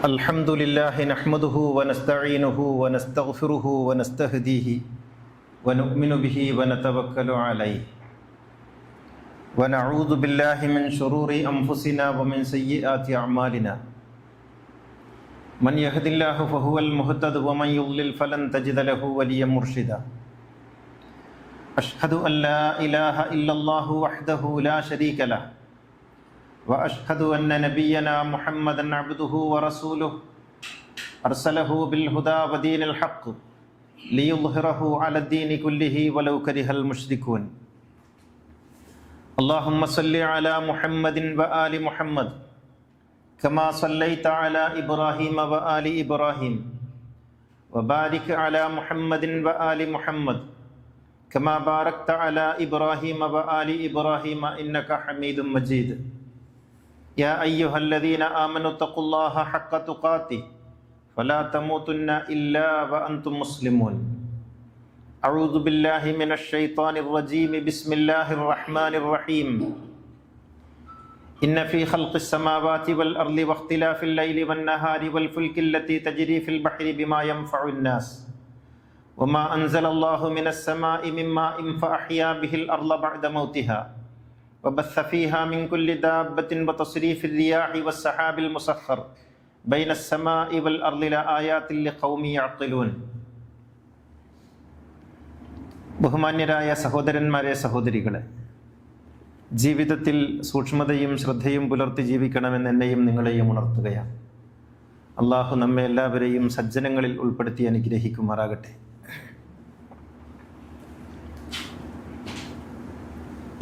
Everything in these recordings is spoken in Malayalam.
الحمد لله نحمده ونستعينه ونستغفره ونستهديه ونؤمن به ونتوكل عليه ونعوذ بالله من شرور انفسنا ومن سيئات اعمالنا من يهد الله فهو المهتد ومن يضلل فلن تجد له وليا مرشدا اشهد ان لا اله الا الله وحده لا شريك له وأشهد أن نبينا محمدا عبده ورسوله. أرسله بالهدى ودين الحق ليظهره على الدين كله ولو كره المشركون. اللهم صل على محمد وآل محمد كما صليت على إبراهيم وآل إبراهيم وبارك على محمد وآل محمد كما باركت على إبراهيم وآل إبراهيم إنك حميد مجيد. يا أيها الذين آمنوا اتقوا الله حق تقاته فلا تموتن إلا وأنتم مسلمون أعوذ بالله من الشيطان الرجيم بسم الله الرحمن الرحيم إن في خلق السماوات والأرض واختلاف الليل والنهار والفلك التي تجري في البحر بما ينفع الناس وما أنزل الله من السماء من ماء فأحيا به الأرض بعد موتها وبث فيها من كل دابة وتصريف الرياح والسحاب المسخر بين السماء والأرض لآيات لقوم يعقلون ബഹുമാന്യരായ സഹോദരന്മാരെ സഹോദരികളെ ജീവിതത്തിൽ സൂക്ഷ്മതയും ശ്രദ്ധയും പുലർത്തി ജീവിക്കണമെന്ന് എന്നെയും നിങ്ങളെയും ഉണർത്തുകയാണ് അള്ളാഹു നമ്മെ എല്ലാവരെയും സജ്ജനങ്ങളിൽ ഉൾപ്പെടുത്തി അനുഗ്രഹിക്കുമാറാകട്ടെ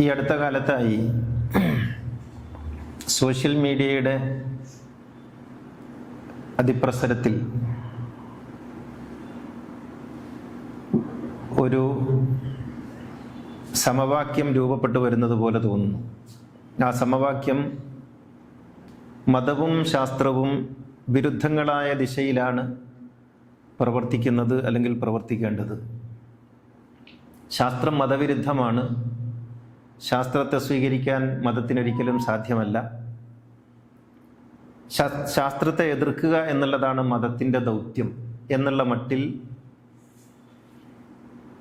ഈ അടുത്ത കാലത്തായി സോഷ്യൽ മീഡിയയുടെ അതിപ്രസരത്തിൽ ഒരു സമവാക്യം രൂപപ്പെട്ടു വരുന്നത് പോലെ തോന്നുന്നു. ആ സമവാക്യം മതവും ശാസ്ത്രവും വിരുദ്ധങ്ങളായ ദിശയിലാണ് പ്രവർത്തിക്കുന്നത് അല്ലെങ്കിൽ പ്രവർത്തിക്കേണ്ടത്. ശാസ്ത്രം മതവിരുദ്ധമാണ്. ശാസ്ത്രത്തെ സ്വീകരിക്കാൻ മതത്തിനൊരിക്കലും സാധ്യമല്ല. ശാസ്ത്രത്തെ എതിർക്കുക എന്നുള്ളതാണ് മതത്തിന്റെ ദൗത്യം എന്നുള്ള മട്ടിൽ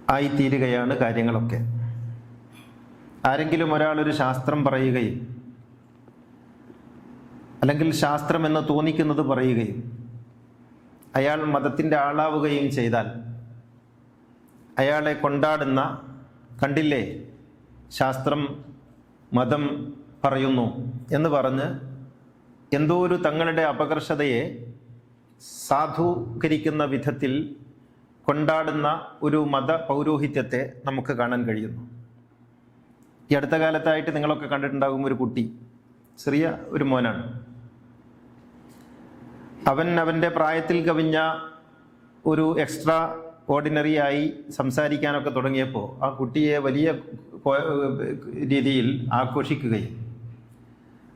ആയിത്തീരുകയാണ് കാര്യങ്ങളൊക്കെ. ആരെങ്കിലും ഒരാളൊരു ശാസ്ത്രം പറയുകയും അല്ലെങ്കിൽ ശാസ്ത്രം എന്ന് തോന്നിക്കുന്നത് പറയുകയും അയാൾ മതത്തിന്റെ ആളാവുകയും ചെയ്താൽ അയാളെ കൊണ്ടാടുന്ന കണ്ടില്ലേ? ശാസ്ത്രം മതം പറയുന്നു എന്ന് പറഞ്ഞ് എന്തോ ഒരു തങ്ങളുടെ അപകർഷതയെ സാധൂകരിക്കുന്ന വിധത്തിൽ കൊണ്ടാടുന്ന ഒരു മത പൗരോഹിത്യത്തെ നമുക്ക് കാണാൻ കഴിയുന്നു. ഈ അടുത്ത കാലത്തായിട്ട് നിങ്ങളൊക്കെ കണ്ടിട്ടുണ്ടാകും ഒരു കുട്ടി ചെറിയ ഒരു മോനാണ്. അവൻ അവന്റെ പ്രായത്തിൽ കവിഞ്ഞ ഒരു എക്സ്ട്രാ ഓർഡിനറി ആയി സംസാരിക്കാനൊക്കെ തുടങ്ങിയപ്പോൾ ആ കുട്ടിയെ വലിയ രീതിയിൽ ആഘോഷിക്കുകയും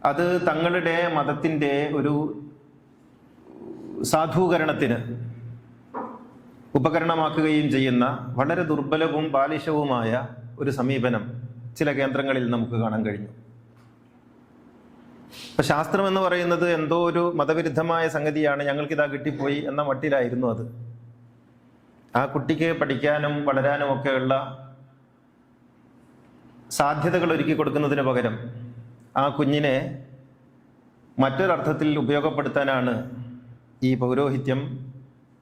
അത് തങ്ങളുടെ മതത്തിന്റെ ഒരു സാധൂകരണത്തിന് ഉപകരണമാക്കുകയും ചെയ്യുന്ന വളരെ ദുർബലവും ബാലിശവുമായ ഒരു സമീപനം ചില കേന്ദ്രങ്ങളിൽ നമുക്ക് കാണാൻ കഴിഞ്ഞു. അപ്പൊ ശാസ്ത്രം എന്ന് പറയുന്നത് എന്തോ ഒരു മതവിരുദ്ധമായ സംഗതിയാണ് ഞങ്ങൾക്കിതാ കിട്ടിപ്പോയി എന്ന മട്ടിലായിരുന്നു അത്. ആ കുട്ടിക്ക് പഠിക്കാനും വളരാനും ഒക്കെയുള്ള സാധ്യതകൾ ഒരുക്കി കൊടുക്കുന്നതിന് പകരം ആ കുഞ്ഞിനെ മറ്റൊരർത്ഥത്തിൽ ഉപയോഗപ്പെടുത്താനാണ് ഈ പൗരോഹിത്യം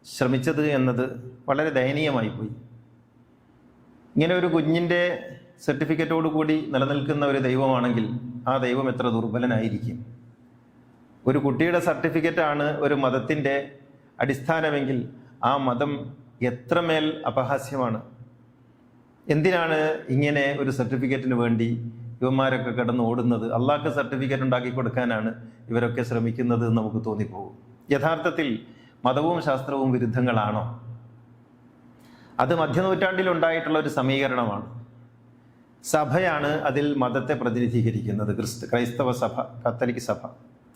ശ്രമിച്ചത് എന്നത് വളരെ ദയനീയമായി പോയി ഇങ്ങനെ ഒരു കുഞ്ഞിന്റെ കൂടി നിലനിൽക്കുന്ന ഒരു ദൈവമാണെങ്കിൽ ആ ദൈവം എത്ര ദുർബലനായിരിക്കും? ഒരു കുട്ടിയുടെ സർട്ടിഫിക്കറ്റാണ് ഒരു മതത്തിന്റെ അടിസ്ഥാനമെങ്കിൽ ആ മതം എത്രമേൽ അപഹാസ്യമാണ്? എന്തിനാണ് ഇങ്ങനെ ഒരു സർട്ടിഫിക്കറ്റിന് വേണ്ടി ഇവന്മാരൊക്കെ കിടന്ന് ഓടുന്നത്? അള്ളാഹ്ക്ക് സർട്ടിഫിക്കറ്റ് ഉണ്ടാക്കി കൊടുക്കാനാണ് ഇവരൊക്കെ ശ്രമിക്കുന്നത് എന്ന് നമുക്ക് തോന്നിപ്പോകും. യഥാർത്ഥത്തിൽ മതവും ശാസ്ത്രവും വിരുദ്ധങ്ങളാണോ? അത് മധ്യനൂറ്റാണ്ടിൽ ഉണ്ടായിട്ടുള്ള ഒരു സമീകരണമാണ്. സഭയാണ് അതിൽ മതത്തെ പ്രതിനിധീകരിക്കുന്നത് ക്രിസ്തു ക്രൈസ്തവ സഭ കാത്തലിക് സഭ.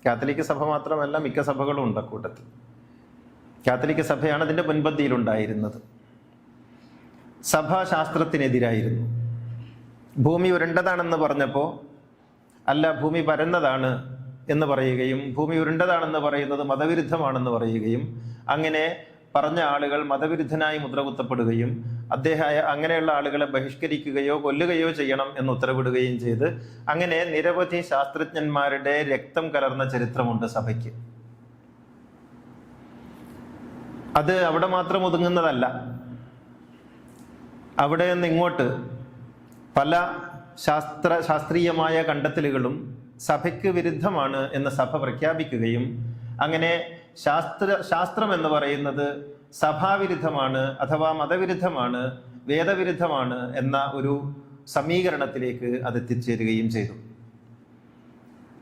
കാത്തലിക് സഭ മാത്രമല്ല മിക്ക സഭകളും ഉണ്ട് കൂട്ടത്തിൽ കാത്തലിക് സഭയാണ് അതിന്റെ മുൻപന്തിയിലുണ്ടായിരുന്നത്. സഭ ശാസ്ത്രത്തിനെതിരായിരുന്നു ഭൂമി ഉരുണ്ടതാണെന്ന് പറഞ്ഞപ്പോൾ അല്ല ഭൂമി പരന്നതാണ് എന്ന് പറയുകയും ഭൂമി ഉരുണ്ടതാണെന്ന് പറയുന്നത് മതവിരുദ്ധമാണെന്ന് പറയുകയും അങ്ങനെ പറഞ്ഞ ആളുകൾ മതവിരുദ്ധനായി മുദ്രകുത്തപ്പെടുകയും അദ്ദേഹം അങ്ങനെയുള്ള ആളുകളെ ബഹിഷ്കരിക്കുകയോ കൊല്ലുകയോ ചെയ്യണം എന്ന് ഉത്തരവിടുകയും ചെയ്ത് അങ്ങനെ നിരവധി ശാസ്ത്രജ്ഞന്മാരുടെ രക്തം കലർന്ന ചരിത്രമുണ്ട് സഭയ്ക്ക്. അത് അവിടെ മാത്രം ഒതുങ്ങുന്നതല്ല. അവിടെ നിന്ന് ഇങ്ങോട്ട് പല ശാസ്ത്ര ശാസ്ത്രീയമായ കണ്ടെത്തലുകളും സഭയ്ക്ക് വിരുദ്ധമാണ് എന്ന് സഭ പ്രഖ്യാപിക്കുകയും അങ്ങനെ ശാസ്ത്ര ശാസ്ത്രം എന്ന് പറയുന്നത് സഭാവിരുദ്ധമാണ് അഥവാ മതവിരുദ്ധമാണ് വേദവിരുദ്ധമാണ് എന്ന ഒരു സമീകരണത്തിലേക്ക് അത് എത്തിച്ചേരുകയും ചെയ്തു.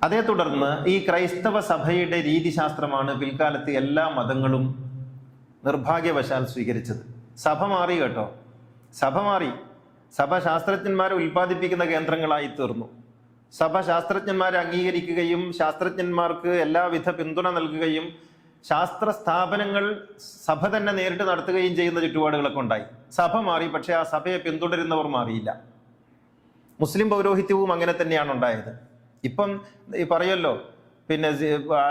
അതേ തുടർന്ന് ഈ ക്രൈസ്തവ സഭയുടെ രീതിശാസ്ത്രമാണ് പിൽക്കാലത്ത് എല്ലാ മതങ്ങളും നിർഭാഗ്യവശാൽ സ്വീകരിച്ചത്. സഭ മാറി കേട്ടോ. സഭ മാറി. സഭ ശാസ്ത്രജ്ഞന്മാരെ ഉൽപ്പാദിപ്പിക്കുന്ന കേന്ദ്രങ്ങളായി തീർന്നു. സഭ ശാസ്ത്രജ്ഞന്മാരെ അംഗീകരിക്കുകയും ശാസ്ത്രജ്ഞന്മാർക്ക് എല്ലാവിധ പിന്തുണ നൽകുകയും ശാസ്ത്ര സ്ഥാപനങ്ങൾ സഭ തന്നെ നേരിട്ട് നടത്തുകയും ചെയ്യുന്ന ചുറ്റുപാടുകളൊക്കെ ഉണ്ടായി. സഭ മാറി പക്ഷേ ആ സഭയെ പിന്തുടരുന്നവർ മാറിയില്ല. മുസ്ലിം പൗരോഹിത്യവും അങ്ങനെ തന്നെയാണ് ഉണ്ടായത്. ഇപ്പം ഈ പറയല്ലോ പിന്നെ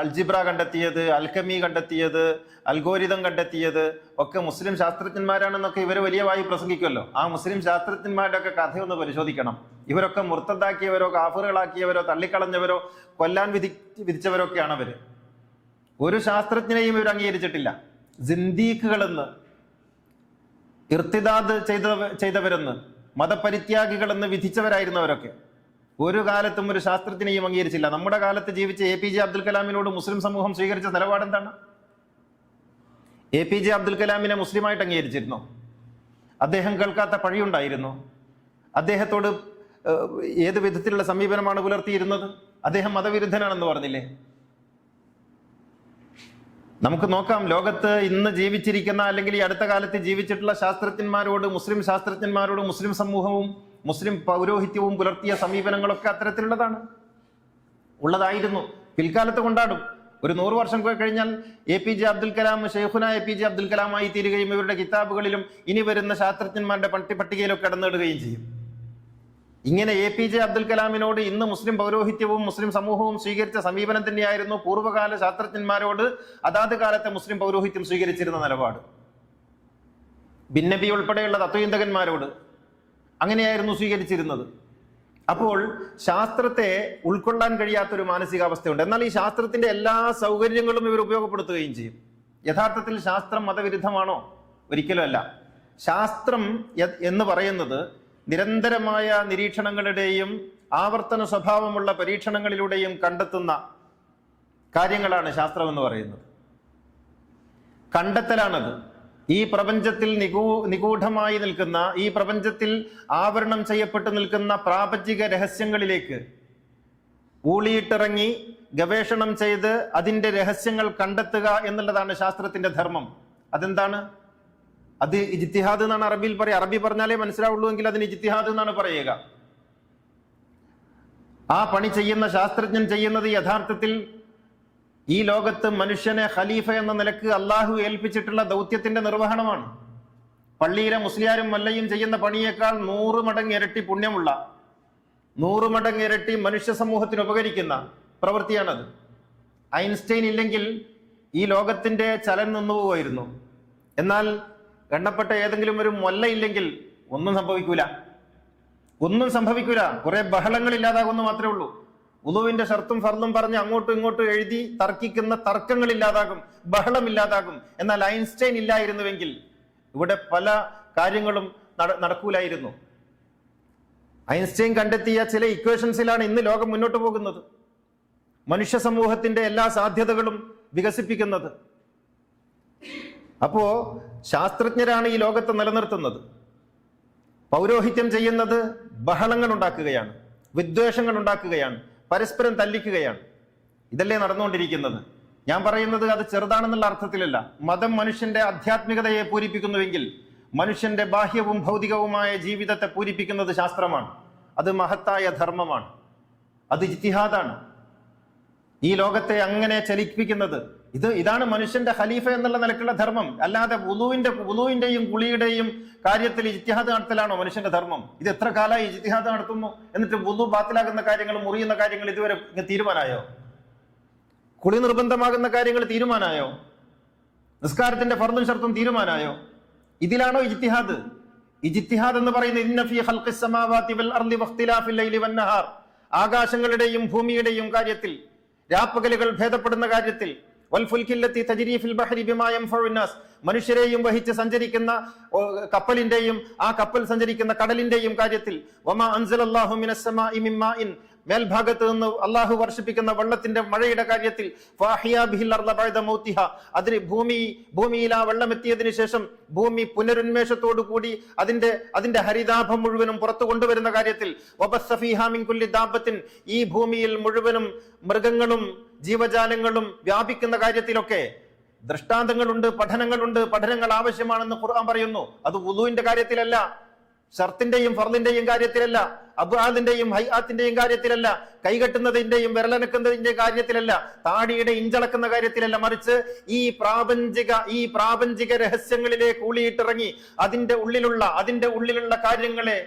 അൽജിബ്ര കണ്ടെത്തിയത് അൽക്കമി കണ്ടെത്തിയത് അൽഗോരിതം കണ്ടെത്തിയത് ഒക്കെ മുസ്ലിം ശാസ്ത്രജ്ഞന്മാരാണെന്നൊക്കെ ഇവർ വലിയ വായി പ്രസംഗിക്കുമല്ലോ ആ മുസ്ലിം ശാസ്ത്രജ്ഞന്മാരുടെ ഒക്കെ കഥയൊന്ന് പരിശോധിക്കണം. ഇവരൊക്കെ മുർത്തദ്ദാക്കിയവരോ കാഫറുകളാക്കിയവരോ തള്ളിക്കളഞ്ഞവരോ കൊല്ലാൻ വിധി വിധിച്ചവരൊക്കെയാണ് അവർ ഒരു ശാസ്ത്രജ്ഞനെയും ഇവർ അംഗീകരിച്ചിട്ടില്ല. ജിന്ദീഖുകളെന്ന് ഇർത്തിദാദ് ചെയ്ത ചെയ്തവരെന്ന് മതപരിത്യാഗികളെന്ന് വിധിച്ചവരായിരുന്നവരൊക്കെ. ഒരു കാലത്തും ഒരു ശാസ്ത്രത്തിനെയും അംഗീകരിച്ചില്ല. നമ്മുടെ കാലത്ത് ജീവിച്ച എ പി ജെ അബ്ദുൽ കലാമിനോട് മുസ്ലിം സമൂഹം സ്വീകരിച്ച നിലപാട് എന്താണ്? എ പി ജെ അബ്ദുൽ കലാമിനെ മുസ്ലിമായിട്ട് അംഗീകരിച്ചിരുന്നു? അദ്ദേഹം കേൾക്കാത്ത പഴിയുണ്ടായിരുന്നു? അദ്ദേഹത്തോട് ഏത് വിധത്തിലുള്ള സമീപനമാണ് പുലർത്തിയിരുന്നത്? അദ്ദേഹം മതവിരുദ്ധനാണെന്ന് പറഞ്ഞില്ലേ? നമുക്ക് നോക്കാം. ലോകത്ത് ഇന്ന് ജീവിച്ചിരിക്കുന്ന അല്ലെങ്കിൽ ഈ അടുത്ത കാലത്ത് ജീവിച്ചിട്ടുള്ള ശാസ്ത്രജ്ഞന്മാരോട് മുസ്ലിം ശാസ്ത്രജ്ഞന്മാരോട് മുസ്ലിം സമൂഹവും മുസ്ലിം പൗരോഹിത്യവും പുലർത്തിയ സമീപനങ്ങളൊക്കെ അത്തരത്തിലുള്ളതാണ്. ഉള്ളതായിരുന്നു. പിൽക്കാലത്ത് കൊണ്ടാടും. ഒരു നൂറ് വർഷം കഴിഞ്ഞാൽ A P J Abdul Kalam Shaikhuna A P J Abdul കലാമായി തീരുകയും ഇവരുടെ കിതാബുകളിലും ഇനി വരുന്ന ശാസ്ത്രജ്ഞന്മാരുടെ പട്ടി പട്ടികയിലൊക്കെ കടന്നിടുകയും ചെയ്യും. ഇങ്ങനെ എ പി ജെ അബ്ദുൽ കലാമിനോട് ഇന്ന് മുസ്ലിം പൗരോഹിത്യവും മുസ്ലിം സമൂഹവും സ്വീകരിച്ച സമീപനം തന്നെയായിരുന്നു പൂർവകാല ശാസ്ത്രജ്ഞന്മാരോട് അതാത് കാലത്തെ മുസ്ലിം പൗരോഹിത്യം സ്വീകരിച്ചിരുന്ന നിലപാട്. ഭിന്നബി ഉൾപ്പെടെയുള്ള തത്വചിന്തകന്മാരോട് അങ്ങനെയായിരുന്നു സ്വീകരിച്ചിരുന്നത്. അപ്പോൾ ശാസ്ത്രത്തെ ഉൾക്കൊള്ളാൻ കഴിയാത്തൊരു മാനസികാവസ്ഥയുണ്ട്. എന്നാൽ ഈ ശാസ്ത്രത്തിന്റെ എല്ലാ സൗകര്യങ്ങളും ഇവർ ഉപയോഗപ്പെടുത്തുകയും ചെയ്യും. യഥാർത്ഥത്തിൽ ശാസ്ത്രം മതവിരുദ്ധമാണോ? ഒരിക്കലുമല്ല ശാസ്ത്രം എന്ന് പറയുന്നത് നിരന്തരമായ നിരീക്ഷണങ്ങളുടെയും ആവർത്തന സ്വഭാവമുള്ള പരീക്ഷണങ്ങളിലൂടെയും കണ്ടെത്തുന്ന കാര്യങ്ങളാണ് ശാസ്ത്രം എന്ന് പറയുന്നത്. കണ്ടെത്തലാണത്. ഈ പ്രപഞ്ചത്തിൽ നിഗൂ നിഗൂഢമായി നിൽക്കുന്ന ഈ പ്രപഞ്ചത്തിൽ ആവരണം ചെയ്യപ്പെട്ടു നിൽക്കുന്ന പ്രാപഞ്ചിക രഹസ്യങ്ങളിലേക്ക് ഊളിയിട്ടിറങ്ങി ഗവേഷണം ചെയ്ത് അതിന്റെ രഹസ്യങ്ങൾ കണ്ടെത്തുക എന്നുള്ളതാണ് ശാസ്ത്രത്തിന്റെ ധർമ്മം. അതെന്താണ്? അത് ഇജിത്തിഹാദ് എന്നാണ് അറബിയിൽ പറയുക അറബി പറഞ്ഞാലേ മനസ്സിലാവുള്ളൂ എങ്കിൽ അതിന് ഇജിത്തിഹാദ് എന്നാണ് പറയുക. ആ പണി ചെയ്യുന്ന ശാസ്ത്രജ്ഞൻ ചെയ്യുന്നത് യഥാർത്ഥത്തിൽ ഈ ലോകത്ത് മനുഷ്യനെ ഖലീഫ എന്ന നിലയ്ക്ക് അള്ളാഹു ഏൽപ്പിച്ചിട്ടുള്ള ദൗത്യത്തിന്റെ നിർവഹണമാണ്. പള്ളിയിലെ മുസ്ലിയാരും മല്ലയും ചെയ്യുന്ന പണിയേക്കാൾ നൂറ് മടങ്ങ് ഇരട്ടി പുണ്യമുള്ള നൂറ് മടങ്ങ് ഇരട്ടി മനുഷ്യ സമൂഹത്തിന് ഉപകരിക്കുന്ന പ്രവൃത്തിയാണത്. ഐൻസ്റ്റൈൻ ഇല്ലെങ്കിൽ ഈ ലോകത്തിന്റെ ചലൻ നിന്നുപോകുമായിരുന്നു എന്നാൽ എണ്ണപ്പെട്ട ഏതെങ്കിലും ഒരു മൊല്ല ഇല്ലെങ്കിൽ ഒന്നും സംഭവിക്കൂല. ഒന്നും സംഭവിക്കൂല. കുറെ ബഹളങ്ങൾ ഇല്ലാതാകുമെന്ന് മാത്രമേ ഉള്ളൂ. ഉളുവിന്റെ ഷർത്തും ഫർദും പറഞ്ഞ് അങ്ങോട്ടും ഇങ്ങോട്ടും എഴുതി തർക്കിക്കുന്ന തർക്കങ്ങൾ ഇല്ലാതാകും ബഹളം ഇല്ലാതാകും. എന്നാൽ ഐൻസ്റ്റൈൻ ഇല്ലായിരുന്നുവെങ്കിൽ ഇവിടെ പല കാര്യങ്ങളും നട- നടക്കൂലായിരുന്നു. ഐൻസ്റ്റൈൻ കണ്ടെത്തിയ ചില ഇക്വേഷൻസിലാണ് ഇന്ന് ലോകം മുന്നോട്ട് പോകുന്നത്. മനുഷ്യ സമൂഹത്തിന്റെ എല്ലാ സാധ്യതകളും വികസിപ്പിക്കുന്നത്. അപ്പോ ശാസ്ത്രജ്ഞരാണ് ഈ ലോകത്തെ നിലനിർത്തുന്നത്. പൗരോഹിത്യം ചെയ്യുന്നത് ബഹളങ്ങൾ ഉണ്ടാക്കുകയാണ് വിദ്വേഷങ്ങൾ ഉണ്ടാക്കുകയാണ്. പരസ്പരം തല്ലിക്കുകയാണ്. ഇതല്ലേ നടന്നുകൊണ്ടിരിക്കുന്നത്? ഞാൻ പറയുന്നത് അത് ചെറുതാണെന്നുള്ള അർത്ഥത്തിലല്ല. മതം മനുഷ്യന്റെ ആധ്യാത്മികതയെ പൂരിപ്പിക്കുന്നുവെങ്കിൽ മനുഷ്യന്റെ ബാഹ്യവും ഭൗതികവുമായ ജീവിതത്തെ പൂരിപ്പിക്കുന്നത് ശാസ്ത്രമാണ്. അത് മഹത്തായ ധർമ്മമാണ്. അത് ഇതിഹാദാണ് ഈ ലോകത്തെ അങ്ങനെ ചലിപ്പിക്കുന്നത് ഇത് ഇതാണ് മനുഷ്യന്റെ ഖലീഫ എന്നുള്ള നിലക്കുള്ള ധർമ്മം. അല്ലാതെ ഉലുവിന്റെ ഉലുവിന്റെയും കുളിയുടെയും കാര്യത്തിൽ ഇജ്തിഹാദ് നടത്തലാണോ മനുഷ്യന്റെ ധർമ്മം? ഇത് എത്ര കാലമായി ഇജ്തിഹാദ് നടത്തുന്നു? എന്നിട്ട് ഉലു ബാത്തിലാകുന്ന കാര്യങ്ങൾ മുറിയുന്ന കാര്യങ്ങൾ ഇതുവരെ തീരുമാനമായോ കുളി നിർബന്ധമാകുന്ന കാര്യങ്ങൾ തീരുമാനമായോ നിസ്കാരത്തിന്റെ ഫർദും ഷർത്തും തീരുമാനമായോ ഇതിലാണോ ഇജ്തിഹാദ്? ഇജ്തിഹാദ് എന്ന് പറയുന്നത് ആകാശങ്ങളുടെയും ഭൂമിയുടെയും കാര്യത്തിൽ രാപ്പകലുകൾ ഭേദപ്പെടുന്ന കാര്യത്തിൽ മനുഷ്യരെയും വഹിച്ച് സഞ്ചരിക്കുന്ന കപ്പലിന്റെയും ആ കപ്പൽ സഞ്ചരിക്കുന്ന കടലിന്റെയും കാര്യത്തിൽ മേൽഭാഗത്ത് നിന്ന് അള്ളാഹു വർഷിപ്പിക്കുന്ന വെള്ളത്തിന്റെ മഴയുടെ കാര്യത്തിൽ അതിന് ഭൂമി ഭൂമിയിൽ ആ വെള്ളം എത്തിയതിനു ശേഷം ഭൂമി പുനരുന്മേഷത്തോടു കൂടി അതിന്റെ അതിന്റെ ഹരിതാഭം മുഴുവനും പുറത്തു കൊണ്ടുവരുന്ന കാര്യത്തിൽ ഈ ഭൂമിയിൽ മുഴുവനും മൃഗങ്ങളും ജീവജാലങ്ങളും വ്യാപിക്കുന്ന കാര്യത്തിലൊക്കെ ദൃഷ്ടാന്തങ്ങളുണ്ട് പഠനങ്ങളുണ്ട്. പഠനങ്ങൾ ആവശ്യമാണെന്ന് ഖുർആൻ പറയുന്നു. അത് വുദുവിന്റെ കാര്യത്തിലല്ല. ഷർത്തിന്റെയും ഫർദിന്റെയും കാര്യത്തിലല്ല അബ്ഹാദിന്റെയും ഹൈആത്തിന്റെയും കാര്യത്തിലല്ല കൈകെട്ടുന്നതിന്റെയും വിരലനക്കുന്നതിന്റെ കാര്യത്തിലല്ല താടിയുടെ ഇഞ്ചളക്കുന്ന കാര്യത്തിലല്ല മറിച്ച് ഈ പ്രാപഞ്ചിക ഈ പ്രാപഞ്ചിക രഹസ്യങ്ങളിലേക്ക് കൂളിയിട്ടിറങ്ങി അതിന്റെ ഉള്ളിലുള്ള അതിന്റെ ഉള്ളിലുള്ള കാര്യങ്ങളെ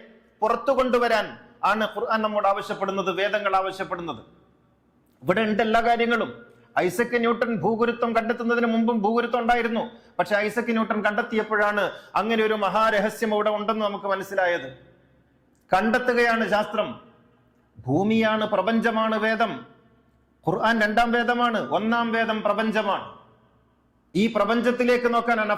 പുറത്തു കൊണ്ടുവരാൻ ആണ് ഖുർആൻ നമ്മോട് ആവശ്യപ്പെടുന്നത് വേദങ്ങൾ ആവശ്യപ്പെടുന്നത്. ഇവിടെ ഉണ്ട് എല്ലാ കാര്യങ്ങളും. ഐസക് ന്യൂട്ടൺ ഭൂഗുരുത്വം കണ്ടെത്തുന്നതിന് മുമ്പും ഭൂഗുരുത്വം ഉണ്ടായിരുന്നു. പക്ഷെ ഐസക് ന്യൂട്ടൺ കണ്ടെത്തിയപ്പോഴാണ് അങ്ങനെ ഒരു മഹാരഹസ്യം അവിടെ ഉണ്ടെന്ന് നമുക്ക് മനസ്സിലായത്. കണ്ടെത്തുകയാണ് ശാസ്ത്രം. ഭൂമിയാണ് പ്രപഞ്ചമാണ് വേദം. ഖുർആൻ രണ്ടാം വേദമാണ് ഒന്നാം വേദം പ്രപഞ്ചമാണ്. ഈ പ്രപഞ്ചത്തിലേക്ക് നോക്കാനാണ്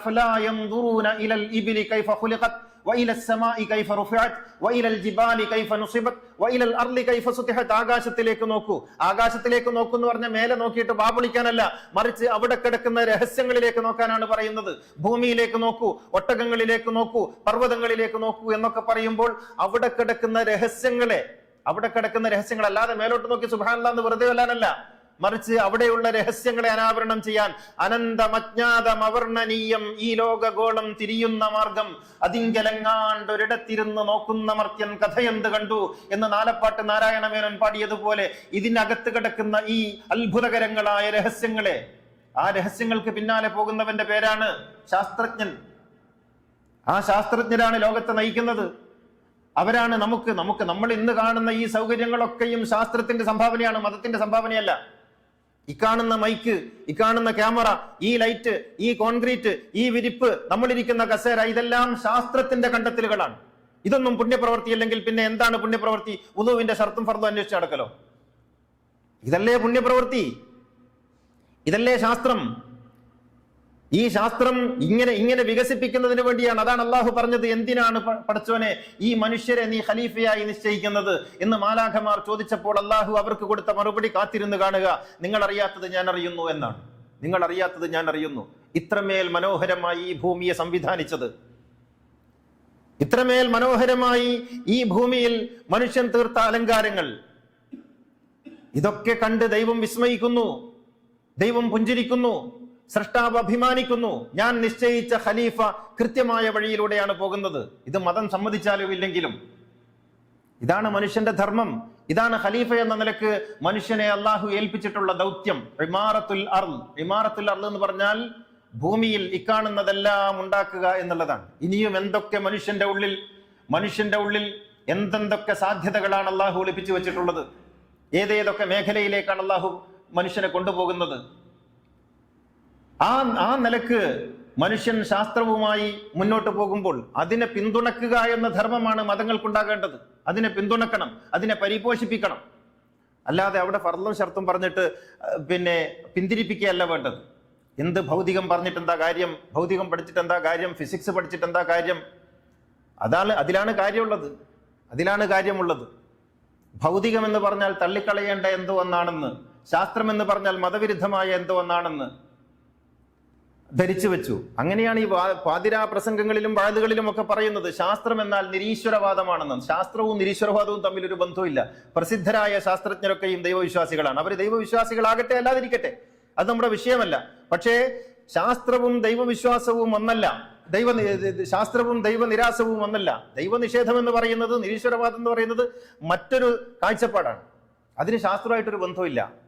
ആകാശത്തിലേക്ക് നോക്കൂ. ആകാശത്തിലേക്ക് നോക്കൂ എന്ന് പറഞ്ഞ മേലെ നോക്കിയിട്ട് ബാബുളിക്കാനല്ല മറിച്ച് അവിടെ കിടക്കുന്ന രഹസ്യങ്ങളിലേക്ക് നോക്കാനാണ് പറയുന്നത്. ഭൂമിയിലേക്ക് നോക്കൂ ഒട്ടകങ്ങളിലേക്ക് നോക്കൂ പർവതങ്ങളിലേക്ക് നോക്കൂ എന്നൊക്കെ പറയുമ്പോൾ അവിടെ കിടക്കുന്ന രഹസ്യങ്ങളെ അവിടെ കിടക്കുന്ന രഹസ്യങ്ങൾ അല്ലാതെ മേലോട്ട് നോക്കി സുബാനല്ല എന്ന് വെറുതെ വല്ലാനല്ല മറിച്ച് അവിടെയുള്ള രഹസ്യങ്ങളെ അനാവരണം ചെയ്യാൻ അനന്തമജ്ഞാതം അവർണനീയം ഈ ലോകഗോളം തിരിയുന്ന മാർഗം. അതിങ്കലങ്ങാണ്ടൊരിടത്തിരുന്ന് നോക്കുന്ന മർത്യൻ കഥയെന്ത് കണ്ടു എന്ന് നാലപ്പാട്ട് നാരായണമേനോൻ പാടിയതുപോലെ ഇതിനകത്ത് കിടക്കുന്ന ഈ അത്ഭുതകരങ്ങളായ രഹസ്യങ്ങളെ. ആ രഹസ്യങ്ങൾക്ക് പിന്നാലെ പോകുന്നവന്റെ പേരാണ് ശാസ്ത്രജ്ഞൻ. ആ ശാസ്ത്രജ്ഞരാണ് ലോകത്തെ നയിക്കുന്നത്. അവരാണ് നമുക്ക് നമുക്ക് നമ്മൾ ഇന്ന് കാണുന്ന ഈ സൗകര്യങ്ങളൊക്കെയും ശാസ്ത്രത്തിന്റെ സംഭാവനയാണ് മതത്തിന്റെ സംഭാവനയല്ല. ഇക്കാണുന്ന മൈക്ക് ഈ കാണുന്ന ക്യാമറ ഈ ലൈറ്റ് ഈ കോൺക്രീറ്റ് ഈ വിരിപ്പ് നമ്മളിരിക്കുന്ന കസേര ഇതെല്ലാം ശാസ്ത്രത്തിന്റെ കണ്ടെത്തലുകളാണ്. ഇതൊന്നും പുണ്യപ്രവൃത്തി അല്ലെങ്കിൽ പിന്നെ എന്താണ് പുണ്യപ്രവൃത്തി? ഉദുവിന്റെ ഷർത്തും ഫർദും അന്വേഷിച്ച് നടക്കലോ? ഇതല്ലേ പുണ്യപ്രവൃത്തി? ഇതല്ലേ ശാസ്ത്രം? ഈ ശാസ്ത്രം ഇങ്ങനെ ഇങ്ങനെ വികസിപ്പിക്കുന്നതിന് വേണ്ടിയാണ്. അതാണ് അള്ളാഹു പറഞ്ഞത്. എന്തിനാണ് പഠിച്ചവനെ ഈ മനുഷ്യരെ നീ ഖലീഫയായി നിശ്ചയിക്കുന്നത് എന്ന് മാലാഖമാർ ചോദിച്ചപ്പോൾ അള്ളാഹു അവർക്ക് കൊടുത്ത മറുപടി കാത്തിരുന്ന് കാണുക. നിങ്ങൾ അറിയാത്തത് ഞാൻ അറിയുന്നു എന്നാണ്. നിങ്ങൾ അറിയാത്തത് ഞാൻ അറിയുന്നു ഇത്രമേൽ മനോഹരമായി ഈ ഭൂമിയെ സംവിധാനിച്ചത്. ഇത്രമേൽ മനോഹരമായി ഈ ഭൂമിയിൽ മനുഷ്യൻ തീർത്ത അലങ്കാരങ്ങൾ. ഇതൊക്കെ കണ്ട് ദൈവം വിസ്മയിക്കുന്നു. ദൈവം പുഞ്ചിരിക്കുന്നു. സൃഷ്ടാവ് അഭിമാനിക്കുന്നു. ഞാൻ നിശ്ചയിച്ച ഖലീഫ കൃത്യമായ വഴിയിലൂടെയാണ് പോകുന്നത്. ഇത് മതം സമ്മതിച്ചാലും ഇല്ലെങ്കിലും? ഇതാണ് മനുഷ്യന്റെ ധർമ്മം. ഇതാണ് ഖലീഫ എന്ന നിലയ്ക്ക് മനുഷ്യനെ അള്ളാഹു ഏൽപ്പിച്ചിട്ടുള്ള ദൗത്യം. ഇമാറത്തുൽ അർൽ ഇമാറത്തുൽ അർൽ എന്ന് പറഞ്ഞാൽ ഭൂമിയിൽ ഇക്കാണുന്നതെല്ലാം ഉണ്ടാക്കുക എന്നുള്ളതാണ്. ഇനിയും എന്തൊക്കെ മനുഷ്യന്റെ ഉള്ളിൽ മനുഷ്യന്റെ ഉള്ളിൽ എന്തെന്തൊക്കെ സാധ്യതകളാണ് അള്ളാഹു ഒളിപ്പിച്ചു വെച്ചിട്ടുള്ളത്? ഏതേതൊക്കെ മേഖലയിലേക്കാണ് അള്ളാഹു മനുഷ്യനെ കൊണ്ടുപോകുന്നത്? ആ ആ നിലയ്ക്ക് മനുഷ്യൻ ശാസ്ത്രവുമായി മുന്നോട്ട് പോകുമ്പോൾ അതിനെ പിന്തുണക്കുക എന്ന ധർമ്മമാണ് മതങ്ങൾക്കുണ്ടാകേണ്ടത്. അതിനെ പിന്തുണക്കണം അതിനെ പരിപോഷിപ്പിക്കണം. അല്ലാതെ അവിടെ ഫർദും ഷർത്തും പറഞ്ഞിട്ട് പിന്നെ പിന്തിരിപ്പിക്കുകയല്ല വേണ്ടത്. എന്ത് ഭൗതികം പറഞ്ഞിട്ട് എന്താ കാര്യം? ഭൗതികം പഠിച്ചിട്ട് എന്താ കാര്യം? ഫിസിക്സ് പഠിച്ചിട്ട് എന്താ കാര്യം? അതാണ് അതിലാണ് കാര്യമുള്ളത്. അതിലാണ് കാര്യമുള്ളത്. ഭൗതികമെന്ന് പറഞ്ഞാൽ തള്ളിക്കളയേണ്ട എന്തോ ഒന്നാണെന്ന് ശാസ്ത്രം എന്ന് പറഞ്ഞാൽ മതവിരുദ്ധമായ എന്തോ ഒന്നാണെന്ന് ധരിച്ചു വെച്ചു. അങ്ങനെയാണ് ഈ പാതിരാ പ്രസംഗങ്ങളിലും വാഴുകളിലും ഒക്കെ പറയുന്നത് ശാസ്ത്രം എന്നാൽ നിരീശ്വരവാദമാണെന്ന് ശാസ്ത്രവും നിരീശ്വരവാദവും തമ്മിൽ ഒരു ബന്ധമില്ല പ്രസിദ്ധരായ ശാസ്ത്രജ്ഞരൊക്കെയും ദൈവവിശ്വാസികളാണ്. അവർ ദൈവവിശ്വാസികളാകട്ടെ അല്ലാതിരിക്കട്ടെ. അത് നമ്മുടെ വിഷയമല്ല. പക്ഷേ ശാസ്ത്രവും ദൈവവിശ്വാസവും ഒന്നല്ല. ദൈവ ശാസ്ത്രവും ദൈവനിരാസവും ഒന്നല്ല. ദൈവനിഷേധം എന്ന് പറയുന്നത് നിരീശ്വരവാദം എന്ന് പറയുന്നത് മറ്റൊരു കാഴ്ചപ്പാടാണ്. അതിന് ശാസ്ത്രമായിട്ടൊരു ബന്ധമില്ല